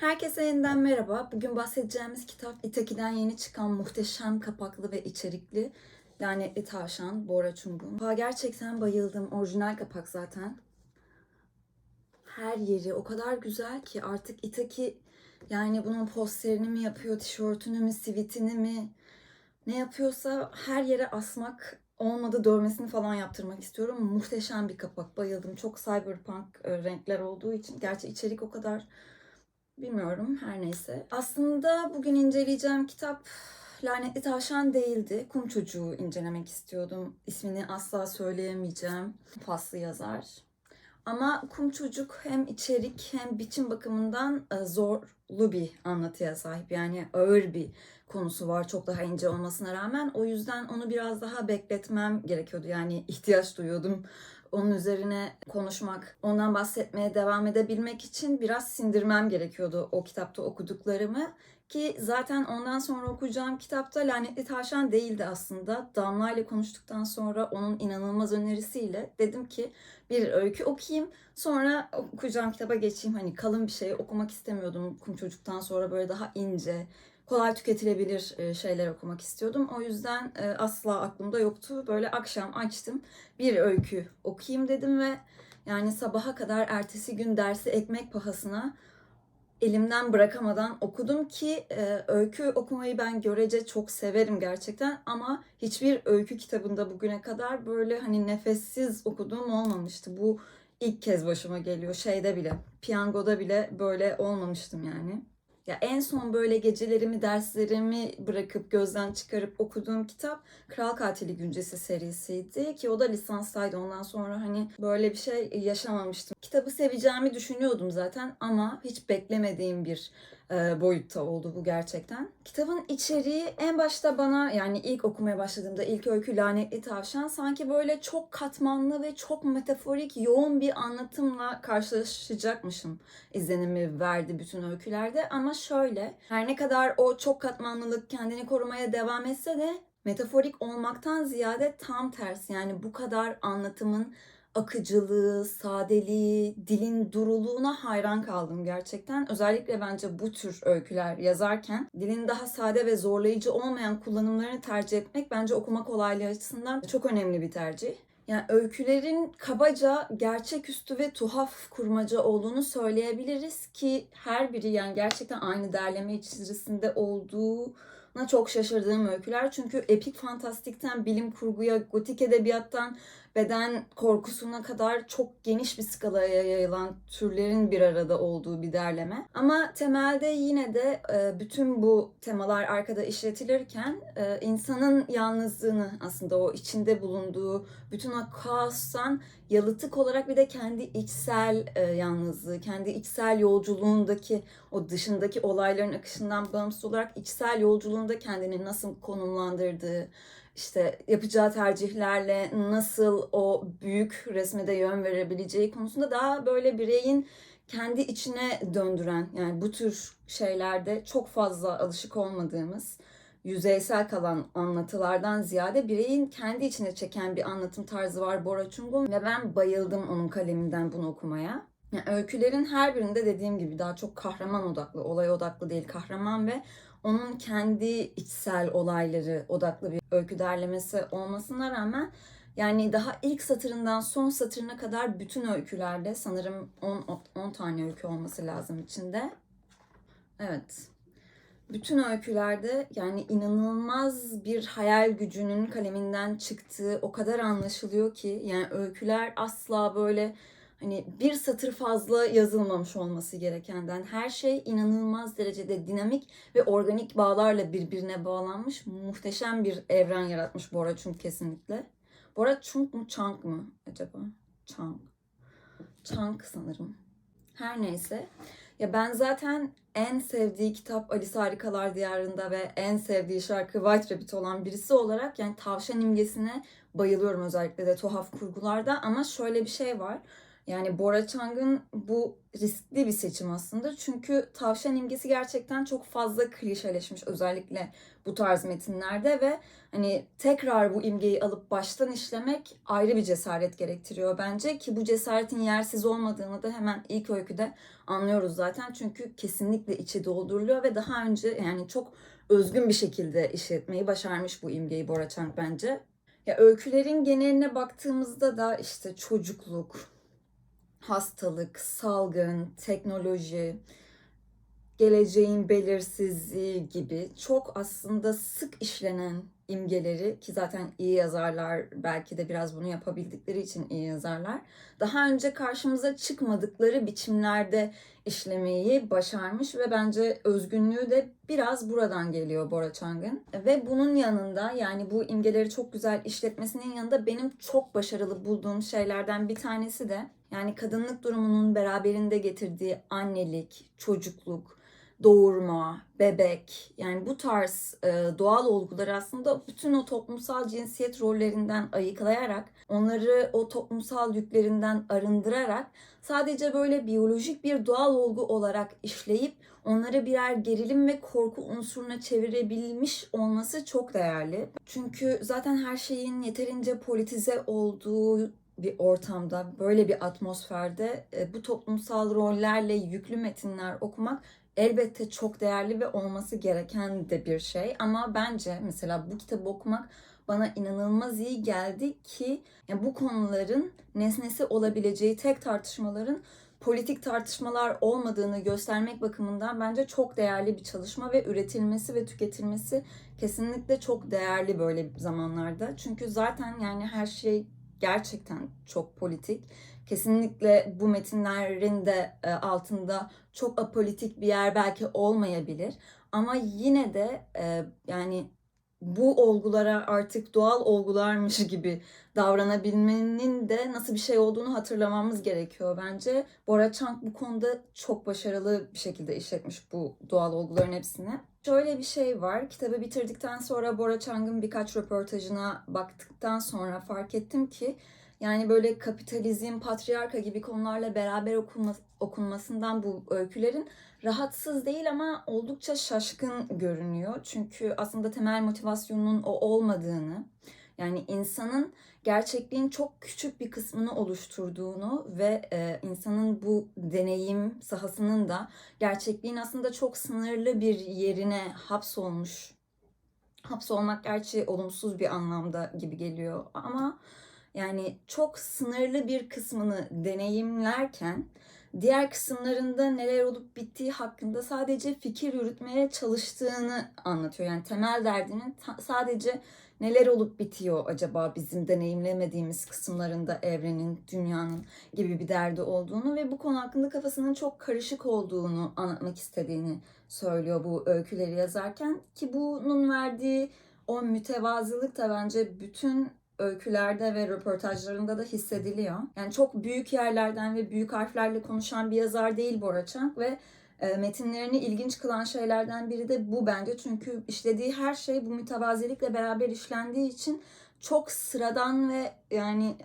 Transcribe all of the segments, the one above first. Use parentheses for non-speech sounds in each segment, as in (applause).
Herkese yeniden merhaba. Bugün bahsedeceğimiz kitap Itaki'den yeni çıkan muhteşem kapaklı ve içerikli Lanetli Tavşan Bora Çumgun. Ha, gerçekten bayıldım. Orijinal kapak zaten. Her yeri o kadar güzel ki artık Itaki yani bunun posterini mi yapıyor, tişörtünü mü, sivitini mi ne yapıyorsa her yere asmak olmadı dövmesini falan yaptırmak istiyorum. Muhteşem bir kapak. Bayıldım. Çok cyberpunk e, renkler olduğu için. Gerçi içerik o kadar Bilmiyorum her neyse. Aslında bugün inceleyeceğim kitap Lanetli Tavşan değildi. Kum Çocuğu incelemek istiyordum. İsmini asla söyleyemeyeceğim. Faslı yazar. Ama Kum Çocuk hem içerik hem biçim bakımından e, zorlu bir anlatıya sahip. Yani ağır bir konusu var çok daha ince olmasına rağmen. O yüzden onu biraz daha bekletmem gerekiyordu. Yani ihtiyaç duyuyordum onun üzerine konuşmak, ondan bahsetmeye devam edebilmek için biraz sindirmem gerekiyordu o kitapta okuduklarımı. Ki zaten ondan sonra okuyacağım kitapta Lanetli Tavşan değildi aslında. Damla ile konuştuktan sonra onun inanılmaz önerisiyle dedim ki bir öykü okuyayım. Sonra okuyacağım kitaba geçeyim. Hani kalın bir şey okumak istemiyordum. Kum Çocuk'tan sonra böyle daha ince, kolay tüketilebilir e, şeyler okumak istiyordum. O yüzden e, asla aklımda yoktu. Böyle akşam açtım bir öykü okuyayım dedim ve yani sabaha kadar ertesi gün dersi ekmek pahasına elimden bırakamadan okudum ki e, öykü okumayı ben görece çok severim gerçekten ama hiçbir öykü kitabında bugüne kadar böyle hani nefessiz okuduğum olmamıştı. Bu ilk kez başıma geliyor şeyde bile, piyangoda bile böyle olmamıştım yani. Ya en son böyle gecelerimi, derslerimi bırakıp gözden çıkarıp okuduğum kitap Kral Katili Güncesi serisiydi ki o da lisanstaydı. Ondan sonra hani böyle bir şey yaşamamıştım. Kitabı seveceğimi düşünüyordum zaten ama hiç beklemediğim bir boyutta oldu bu gerçekten. Kitabın içeriği en başta bana yani ilk okumaya başladığımda ilk öykü Lanetli Tavşan sanki böyle çok katmanlı ve çok metaforik yoğun bir anlatımla karşılaşacakmışım izlenimi verdi bütün öykülerde ama şöyle her ne kadar o çok katmanlılık kendini korumaya devam etse de metaforik olmaktan ziyade tam tersi yani bu kadar anlatımın akıcılığı, sadeliği, dilin duruluğuna hayran kaldım gerçekten. Özellikle bence bu tür öyküler yazarken dilin daha sade ve zorlayıcı olmayan kullanımlarını tercih etmek bence okuma kolaylığı açısından çok önemli bir tercih. Yani öykülerin kabaca gerçeküstü ve tuhaf kurmaca olduğunu söyleyebiliriz ki her biri yani gerçekten aynı derleme içerisinde olduğu çok şaşırdığım öyküler. Çünkü epik fantastikten bilim kurguya, gotik edebiyattan beden korkusuna kadar çok geniş bir skalaya yayılan türlerin bir arada olduğu bir derleme. Ama temelde yine de e, bütün bu temalar arkada işletilirken e, insanın yalnızlığını aslında o içinde bulunduğu bütün o kaostan yalıtık olarak bir de kendi içsel e, yalnızlığı, kendi içsel yolculuğundaki o dışındaki olayların akışından bağımsız olarak içsel yolculuğunda kendini nasıl konumlandırdığı, işte yapacağı tercihlerle nasıl o büyük resmede yön verebileceği konusunda daha böyle bireyin kendi içine döndüren yani bu tür şeylerde çok fazla alışık olmadığımız yüzeysel kalan anlatılardan ziyade bireyin kendi içine çeken bir anlatım tarzı var Bora Çungun ve ben bayıldım onun kaleminden bunu okumaya. Yani öykülerin her birinde dediğim gibi daha çok kahraman odaklı, olay odaklı değil kahraman ve onun kendi içsel olayları odaklı bir öykü derlemesi olmasına rağmen yani daha ilk satırından son satırına kadar bütün öykülerde sanırım 10, 10 tane öykü olması lazım içinde. Evet. Bütün öykülerde yani inanılmaz bir hayal gücünün kaleminden çıktığı o kadar anlaşılıyor ki yani öyküler asla böyle hani bir satır fazla yazılmamış olması gerekenden her şey inanılmaz derecede dinamik ve organik bağlarla birbirine bağlanmış muhteşem bir evren yaratmış Bora Chung kesinlikle. Bora Chung mu Chang mı acaba? Chang. Chang sanırım. Her neyse. Ya ben zaten en sevdiği kitap Alice Harikalar Diyarı'nda ve en sevdiği şarkı White Rabbit olan birisi olarak yani tavşan imgesine bayılıyorum özellikle de tuhaf kurgularda ama şöyle bir şey var Yani Bora Çang'ın bu riskli bir seçim aslında. Çünkü tavşan imgesi gerçekten çok fazla klişeleşmiş özellikle bu tarz metinlerde ve hani tekrar bu imgeyi alıp baştan işlemek ayrı bir cesaret gerektiriyor bence ki bu cesaretin yersiz olmadığını da hemen ilk öyküde anlıyoruz zaten. Çünkü kesinlikle içi dolduruluyor ve daha önce yani çok özgün bir şekilde işletmeyi başarmış bu imgeyi Bora Çang bence. Ya öykülerin geneline baktığımızda da işte çocukluk, hastalık, salgın, teknoloji, geleceğin belirsizliği gibi çok aslında sık işlenen imgeleri ki zaten iyi yazarlar belki de biraz bunu yapabildikleri için iyi yazarlar. Daha önce karşımıza çıkmadıkları biçimlerde işlemeyi başarmış ve bence özgünlüğü de biraz buradan geliyor Bora Çang'ın. Ve bunun yanında yani bu imgeleri çok güzel işletmesinin yanında benim çok başarılı bulduğum şeylerden bir tanesi de yani kadınlık durumunun beraberinde getirdiği annelik, çocukluk, doğurma, bebek yani bu tarz e, doğal olguları aslında bütün o toplumsal cinsiyet rollerinden ayıklayarak onları o toplumsal yüklerinden arındırarak sadece böyle biyolojik bir doğal olgu olarak işleyip onları birer gerilim ve korku unsuruna çevirebilmiş olması çok değerli. Çünkü zaten her şeyin yeterince politize olduğu bir ortamda, böyle bir atmosferde e, bu toplumsal rollerle yüklü metinler okumak elbette çok değerli ve olması gereken de bir şey. Ama bence mesela bu kitabı okumak bana inanılmaz iyi geldi ki yani bu konuların nesnesi olabileceği tek tartışmaların politik tartışmalar olmadığını göstermek bakımından bence çok değerli bir çalışma ve üretilmesi ve tüketilmesi kesinlikle çok değerli böyle zamanlarda. Çünkü zaten yani her şey gerçekten çok politik. Kesinlikle bu metinlerin de e, altında çok apolitik bir yer belki olmayabilir. Ama yine de e, yani bu olgulara artık doğal olgularmış (laughs) gibi davranabilmenin de nasıl bir şey olduğunu hatırlamamız gerekiyor bence. Bora Chang bu konuda çok başarılı bir şekilde işletmiş bu doğal olguların hepsini. Şöyle bir şey var. Kitabı bitirdikten sonra Bora Chang'ın birkaç röportajına baktıktan sonra fark ettim ki yani böyle kapitalizm, patriarka gibi konularla beraber okunma, okunmasından bu öykülerin rahatsız değil ama oldukça şaşkın görünüyor. Çünkü aslında temel motivasyonunun o olmadığını, yani insanın gerçekliğin çok küçük bir kısmını oluşturduğunu ve e, insanın bu deneyim sahasının da gerçekliğin aslında çok sınırlı bir yerine hapsolmuş. Hapsolmak gerçi olumsuz bir anlamda gibi geliyor ama yani çok sınırlı bir kısmını deneyimlerken diğer kısımlarında neler olup bittiği hakkında sadece fikir yürütmeye çalıştığını anlatıyor. Yani temel derdinin sadece neler olup bitiyor acaba bizim deneyimlemediğimiz kısımlarında evrenin, dünyanın gibi bir derdi olduğunu ve bu konu hakkında kafasının çok karışık olduğunu anlatmak istediğini söylüyor bu öyküleri yazarken ki bunun verdiği o mütevazılık da bence bütün öykülerde ve röportajlarında da hissediliyor. Yani çok büyük yerlerden ve büyük harflerle konuşan bir yazar değil Bora Çank ve metinlerini ilginç kılan şeylerden biri de bu bence. Çünkü işlediği her şey bu mütevazilikle beraber işlendiği için çok sıradan ve yani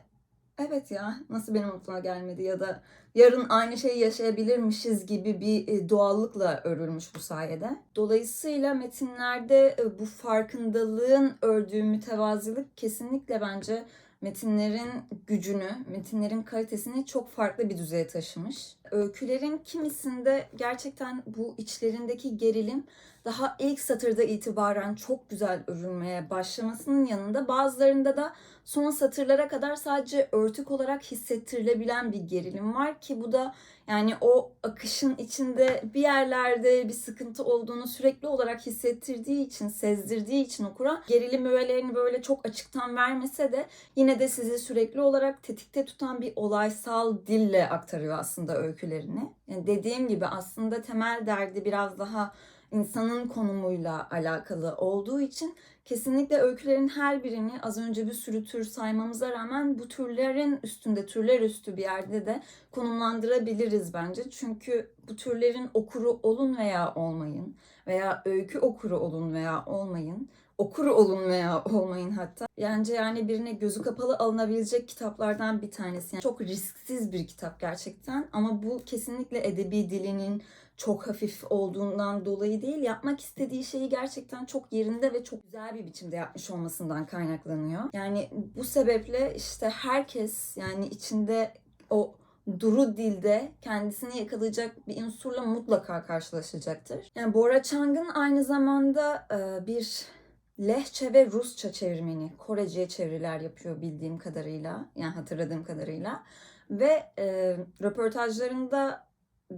evet ya nasıl benim aklıma gelmedi ya da yarın aynı şeyi yaşayabilirmişiz gibi bir e, doğallıkla örülmüş bu sayede. Dolayısıyla metinlerde e, bu farkındalığın ördüğü mütevazilik kesinlikle bence metinlerin gücünü, metinlerin kalitesini çok farklı bir düzeye taşımış. Öykülerin kimisinde gerçekten bu içlerindeki gerilim daha ilk satırda itibaren çok güzel örülmeye başlamasının yanında bazılarında da son satırlara kadar sadece örtük olarak hissettirilebilen bir gerilim var ki bu da yani o akışın içinde bir yerlerde bir sıkıntı olduğunu sürekli olarak hissettirdiği için, sezdirdiği için okura gerilim öğelerini böyle çok açıktan vermese de yine de sizi sürekli olarak tetikte tutan bir olaysal dille aktarıyor aslında öykülerini. Yani dediğim gibi aslında temel derdi biraz daha insanın konumuyla alakalı olduğu için kesinlikle öykülerin her birini az önce bir sürü tür saymamıza rağmen bu türlerin üstünde, türler üstü bir yerde de konumlandırabiliriz bence. Çünkü bu türlerin okuru olun veya olmayın veya öykü okuru olun veya olmayın okur olun veya olmayın hatta. Bence yani birine gözü kapalı alınabilecek kitaplardan bir tanesi. Yani çok risksiz bir kitap gerçekten ama bu kesinlikle edebi dilinin çok hafif olduğundan dolayı değil, yapmak istediği şeyi gerçekten çok yerinde ve çok güzel bir biçimde yapmış olmasından kaynaklanıyor. Yani bu sebeple işte herkes yani içinde o duru dilde kendisini yakalayacak bir unsurla mutlaka karşılaşacaktır. Yani Bora Chang'ın aynı zamanda bir Lehçe ve Rusça çevirmeni, Korece'ye çeviriler yapıyor bildiğim kadarıyla, yani hatırladığım kadarıyla. Ve e, röportajlarında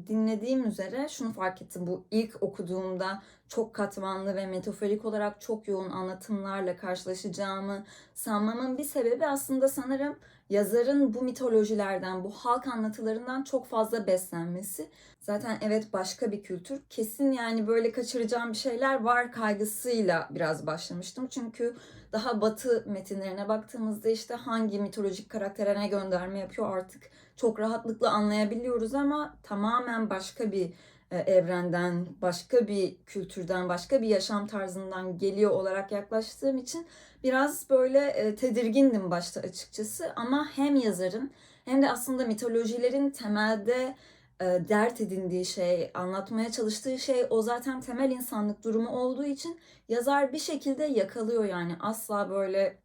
dinlediğim üzere şunu fark ettim. Bu ilk okuduğumda çok katmanlı ve metaforik olarak çok yoğun anlatımlarla karşılaşacağımı sanmamın bir sebebi aslında sanırım yazarın bu mitolojilerden, bu halk anlatılarından çok fazla beslenmesi. Zaten evet başka bir kültür. Kesin yani böyle kaçıracağım bir şeyler var kaygısıyla biraz başlamıştım. Çünkü daha batı metinlerine baktığımızda işte hangi mitolojik karaktere ne gönderme yapıyor artık çok rahatlıkla anlayabiliyoruz ama tamamen başka bir evrenden, başka bir kültürden, başka bir yaşam tarzından geliyor olarak yaklaştığım için biraz böyle e, tedirgindim başta açıkçası ama hem yazarın hem de aslında mitolojilerin temelde e, dert edindiği şey, anlatmaya çalıştığı şey o zaten temel insanlık durumu olduğu için yazar bir şekilde yakalıyor yani asla böyle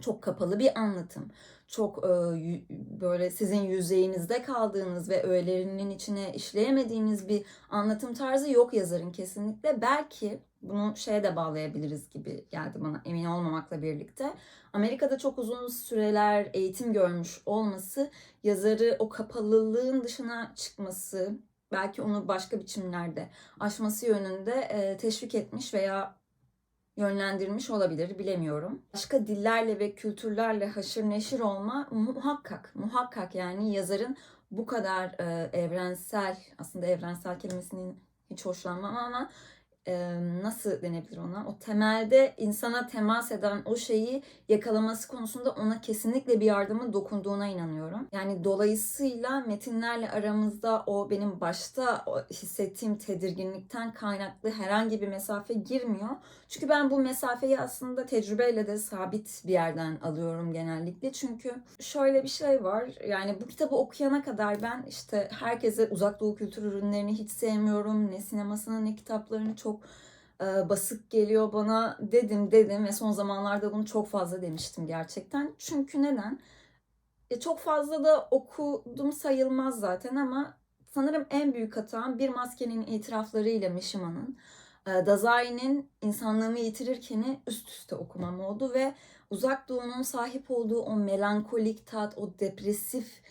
çok kapalı bir anlatım. Çok böyle sizin yüzeyinizde kaldığınız ve öğelerinin içine işleyemediğiniz bir anlatım tarzı yok yazarın kesinlikle. Belki bunu şeye de bağlayabiliriz gibi geldi bana emin olmamakla birlikte. Amerika'da çok uzun süreler eğitim görmüş olması yazarı o kapalılığın dışına çıkması, belki onu başka biçimlerde aşması yönünde teşvik etmiş veya yönlendirmiş olabilir bilemiyorum. Başka dillerle ve kültürlerle haşır neşir olma muhakkak, muhakkak yani yazarın bu kadar e, evrensel, aslında evrensel kelimesinin hiç hoşlanmam ama e, nasıl denebilir ona? O temelde insana temas eden o şeyi yakalaması konusunda ona kesinlikle bir yardımın dokunduğuna inanıyorum. Yani dolayısıyla metinlerle aramızda o benim başta hissettiğim tedirginlikten kaynaklı herhangi bir mesafe girmiyor. Çünkü ben bu mesafeyi aslında tecrübeyle de sabit bir yerden alıyorum genellikle. Çünkü şöyle bir şey var. Yani bu kitabı okuyana kadar ben işte herkese uzak doğu kültür ürünlerini hiç sevmiyorum. Ne sinemasını ne kitaplarını çok e, basık geliyor bana dedim dedim ve son zamanlarda bunu çok fazla demiştim gerçekten. Çünkü neden? E, çok fazla da okudum sayılmaz zaten ama sanırım en büyük hatam bir maskenin itiraflarıyla Mishima'nın e, Dazai'nin insanlığımı yitirirkeni üst üste okumam oldu ve Uzak Doğu'nun sahip olduğu o melankolik tat, o depresif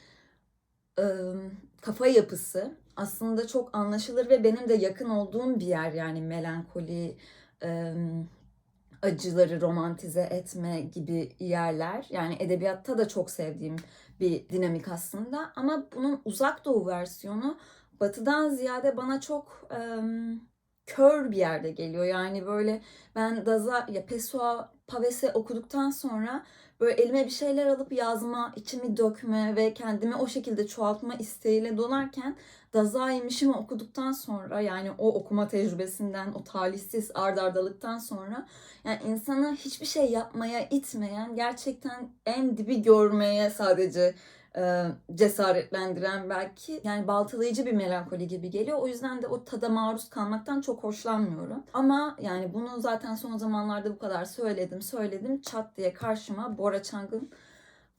kafa yapısı aslında çok anlaşılır ve benim de yakın olduğum bir yer yani melankoli, acıları romantize etme gibi yerler. Yani edebiyatta da çok sevdiğim bir dinamik aslında ama bunun uzak doğu versiyonu batıdan ziyade bana çok kör bir yerde geliyor. Yani böyle ben Daza ya Pessoa Pavese okuduktan sonra böyle elime bir şeyler alıp yazma, içimi dökme ve kendimi o şekilde çoğaltma isteğiyle dolarken Dazai'mişimi okuduktan sonra yani o okuma tecrübesinden, o talihsiz ardardalıktan sonra yani insanı hiçbir şey yapmaya itmeyen, gerçekten en dibi görmeye sadece e, cesaretlendiren belki yani baltalayıcı bir melankoli gibi geliyor. O yüzden de o tada maruz kalmaktan çok hoşlanmıyorum. Ama yani bunu zaten son zamanlarda bu kadar söyledim söyledim çat diye karşıma Bora Chang'ın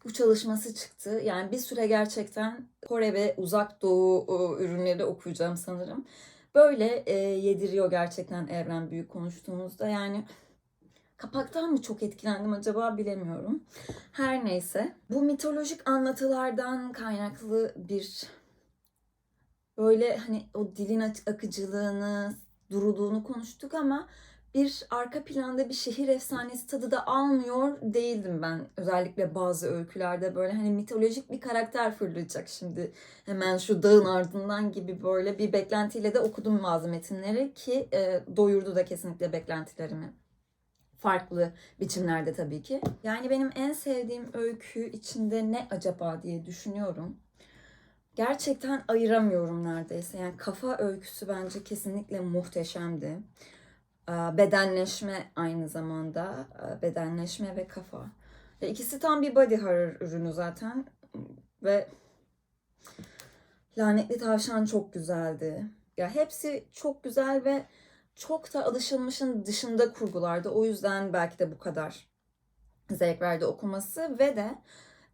bu çalışması çıktı. Yani bir süre gerçekten Kore ve uzak doğu ürünleri okuyacağım sanırım. Böyle e, yediriyor gerçekten Evren Büyük konuştuğumuzda. Yani Kapaktan mı çok etkilendim acaba bilemiyorum. Her neyse. Bu mitolojik anlatılardan kaynaklı bir böyle hani o dilin akıcılığını, duruluğunu konuştuk ama bir arka planda bir şehir efsanesi tadı da almıyor değildim ben. Özellikle bazı öykülerde böyle hani mitolojik bir karakter fırlayacak şimdi hemen şu dağın ardından gibi böyle bir beklentiyle de okudum bazı metinleri ki e, doyurdu da kesinlikle beklentilerimi farklı biçimlerde tabii ki. Yani benim en sevdiğim öykü içinde ne acaba diye düşünüyorum. Gerçekten ayıramıyorum neredeyse. Yani kafa öyküsü bence kesinlikle muhteşemdi. Ee, Bedenleşme aynı zamanda. Ee, Bedenleşme ve kafa. İkisi tam bir body horror ürünü zaten. Ve Lanetli Tavşan çok güzeldi. Ya hepsi çok güzel ve çok da alışılmışın dışında kurgulardı. O yüzden belki de bu kadar zevk verdi okuması ve de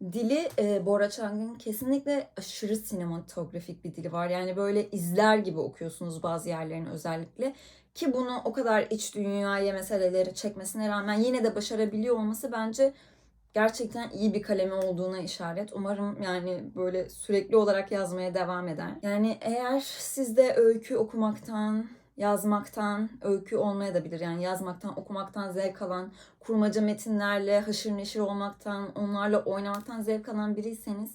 dili e, Bora Chang'ın kesinlikle aşırı sinematografik bir dili var. Yani böyle izler gibi okuyorsunuz bazı yerlerini özellikle. Ki bunu o kadar iç dünyaya meseleleri çekmesine rağmen yine de başarabiliyor olması bence gerçekten iyi bir kalemi olduğuna işaret. Umarım yani böyle sürekli olarak yazmaya devam eder. Yani eğer siz de öykü okumaktan, yazmaktan, öykü olmaya da bilir. Yani yazmaktan, okumaktan zevk alan, kurmaca metinlerle haşır neşir olmaktan, onlarla oynamaktan zevk alan biriyseniz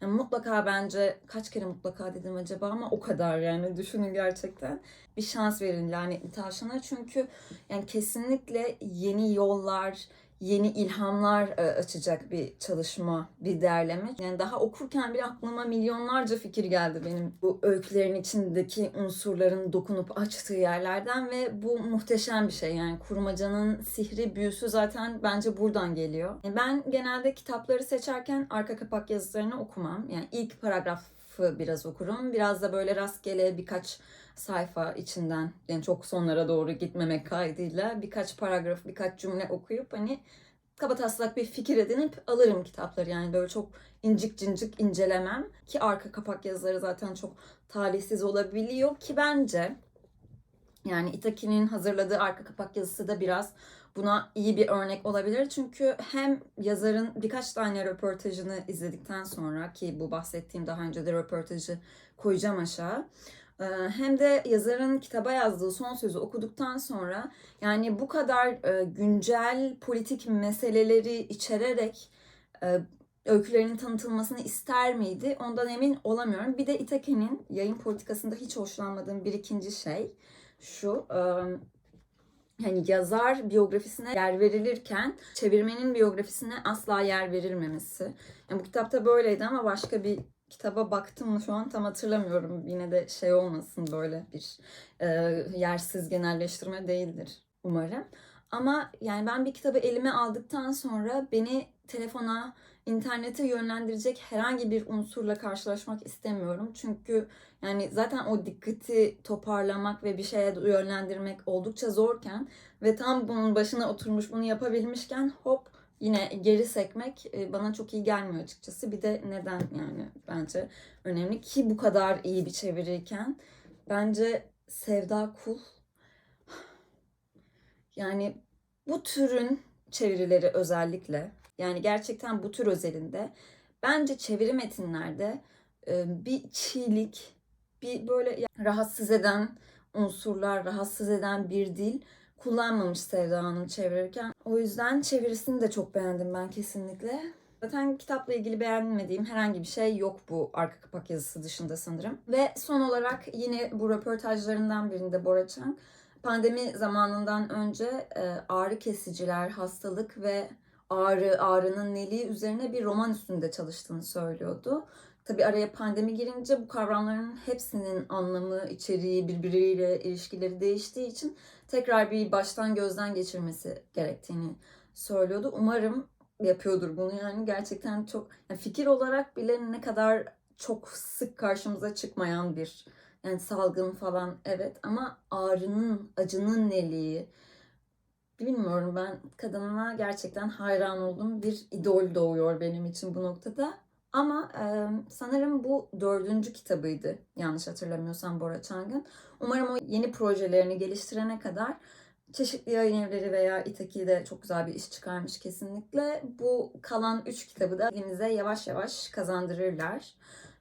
yani mutlaka bence kaç kere mutlaka dedim acaba ama o kadar yani düşünün gerçekten. Bir şans verin lanetli tavşana çünkü yani kesinlikle yeni yollar, yeni ilhamlar e, açacak bir çalışma, bir derleme. Yani daha okurken bile aklıma milyonlarca fikir geldi benim bu öykülerin içindeki unsurların dokunup açtığı yerlerden ve bu muhteşem bir şey. Yani kurmacanın sihri, büyüsü zaten bence buradan geliyor. Yani ben genelde kitapları seçerken arka kapak yazılarını okumam. Yani ilk paragrafı biraz okurum. Biraz da böyle rastgele birkaç sayfa içinden yani çok sonlara doğru gitmemek kaydıyla birkaç paragraf, birkaç cümle okuyup hani kabataslak bir fikir edinip alırım kitapları. Yani böyle çok incik cincik incelemem ki arka kapak yazıları zaten çok talihsiz olabiliyor ki bence yani Itaki'nin hazırladığı arka kapak yazısı da biraz buna iyi bir örnek olabilir. Çünkü hem yazarın birkaç tane röportajını izledikten sonra ki bu bahsettiğim daha önce de röportajı koyacağım aşağı. Ee, Hem de yazarın kitaba yazdığı son sözü okuduktan sonra yani bu kadar e, güncel politik meseleleri içererek e, öykülerinin tanıtılmasını ister miydi? Ondan emin olamıyorum. Bir de Itake'nin yayın politikasında hiç hoşlanmadığım bir ikinci şey şu. Hani yazar biyografisine yer verilirken çevirmenin biyografisine asla yer verilmemesi. Yani bu kitapta böyleydi ama başka bir kitaba baktım mı şu an tam hatırlamıyorum. Yine de şey olmasın böyle bir e, yersiz genelleştirme değildir umarım. Ama yani ben bir kitabı elime aldıktan sonra beni telefona, internete yönlendirecek herhangi bir unsurla karşılaşmak istemiyorum. Çünkü yani zaten o dikkati toparlamak ve bir şeye yönlendirmek oldukça zorken ve tam bunun başına oturmuş bunu yapabilmişken hop yine geri sekmek e, bana çok iyi gelmiyor açıkçası. Bir de neden yani bence önemli ki bu kadar iyi bir çevirirken bence Sevda Kul yani bu türün çevirileri özellikle yani gerçekten bu tür özelinde bence çeviri metinlerde e, bir çiğlik, bir böyle rahatsız eden unsurlar, rahatsız eden bir dil kullanmamış Sevda Hanım çevirirken. O yüzden çevirisini de çok beğendim ben kesinlikle. Zaten kitapla ilgili beğenmediğim herhangi bir şey yok bu arka kapak yazısı dışında sanırım. Ve son olarak yine bu röportajlarından birinde Bora Çang, pandemi zamanından önce e, ağrı kesiciler, hastalık ve ağrı, ağrının neliği üzerine bir roman üstünde çalıştığını söylüyordu. Tabi araya pandemi girince bu kavramların hepsinin anlamı, içeriği, birbiriyle ilişkileri değiştiği için tekrar bir baştan gözden geçirmesi gerektiğini söylüyordu. Umarım yapıyordur bunu yani gerçekten çok yani fikir olarak bile ne kadar çok sık karşımıza çıkmayan bir yani salgın falan evet ama ağrının, acının neliği bilmiyorum ben kadınına gerçekten hayran oldum. Bir idol doğuyor benim için bu noktada. Ama e, sanırım bu dördüncü kitabıydı yanlış hatırlamıyorsam Bora Chang'ın. Umarım o yeni projelerini geliştirene kadar çeşitli yayın evleri veya Itaki de çok güzel bir iş çıkarmış kesinlikle. Bu kalan üç kitabı da elimize yavaş yavaş kazandırırlar.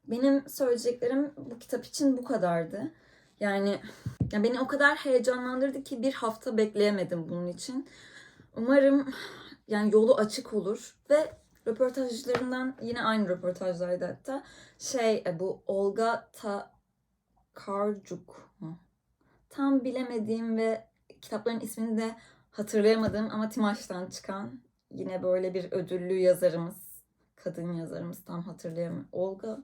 Benim söyleyeceklerim bu kitap için bu kadardı. Yani ya beni o kadar heyecanlandırdı ki bir hafta bekleyemedim bunun için. Umarım yani yolu açık olur ve röportajlarından yine aynı röportajlardaydı hatta şey e, bu Olga Takarcuk mu? Tam bilemediğim ve kitapların ismini de hatırlayamadığım ama Timaş'tan çıkan yine böyle bir ödüllü yazarımız, kadın yazarımız tam hatırlayamıyorum. Olga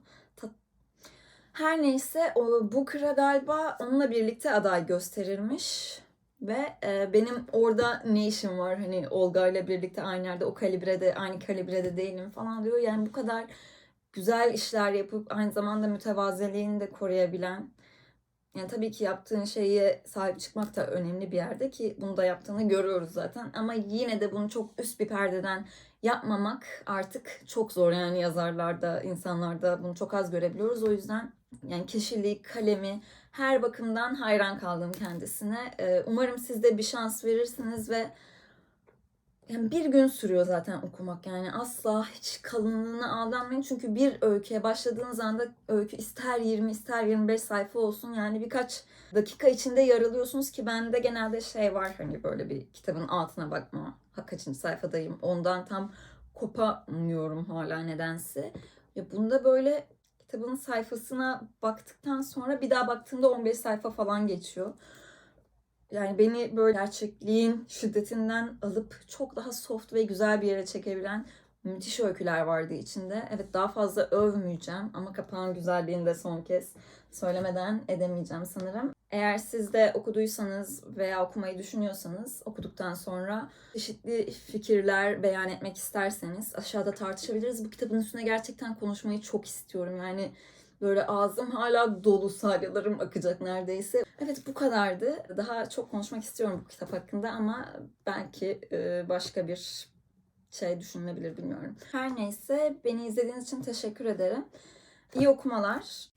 her neyse o Booker'a galiba onunla birlikte aday gösterilmiş. Ve e, benim orada ne işim var hani Olga ile birlikte aynı yerde o kalibrede aynı kalibrede değilim falan diyor. Yani bu kadar güzel işler yapıp aynı zamanda mütevaziliğini de koruyabilen yani tabii ki yaptığın şeye sahip çıkmak da önemli bir yerde ki bunu da yaptığını görüyoruz zaten. Ama yine de bunu çok üst bir perdeden yapmamak artık çok zor. Yani yazarlarda, insanlarda bunu çok az görebiliyoruz. O yüzden yani kişiliği, kalemi her bakımdan hayran kaldım kendisine. Ee, Umarım siz de bir şans verirsiniz ve yani bir gün sürüyor zaten okumak. Yani asla hiç kalınlığına aldanmayın. Çünkü bir öyküye başladığınız anda öykü ister 20 ister 25 sayfa olsun. Yani birkaç dakika içinde yaralıyorsunuz ki bende genelde şey var. Hani böyle bir kitabın altına bakma. Kaçıncı sayfadayım? Ondan tam kopamıyorum hala nedense. Ya bunda böyle kitabın sayfasına baktıktan sonra bir daha baktığımda 15 sayfa falan geçiyor. Yani beni böyle gerçekliğin şiddetinden alıp çok daha soft ve güzel bir yere çekebilen müthiş öyküler vardı içinde. Evet daha fazla övmeyeceğim ama kapağın güzelliğini de son kez söylemeden edemeyeceğim sanırım. Eğer siz de okuduysanız veya okumayı düşünüyorsanız okuduktan sonra çeşitli fikirler beyan etmek isterseniz aşağıda tartışabiliriz. Bu kitabın üstüne gerçekten konuşmayı çok istiyorum. Yani Böyle ağzım hala dolu salyalarım akacak neredeyse. Evet bu kadardı. Daha çok konuşmak istiyorum bu kitap hakkında ama belki başka bir şey düşünülebilir bilmiyorum. Her neyse beni izlediğiniz için teşekkür ederim. İyi okumalar.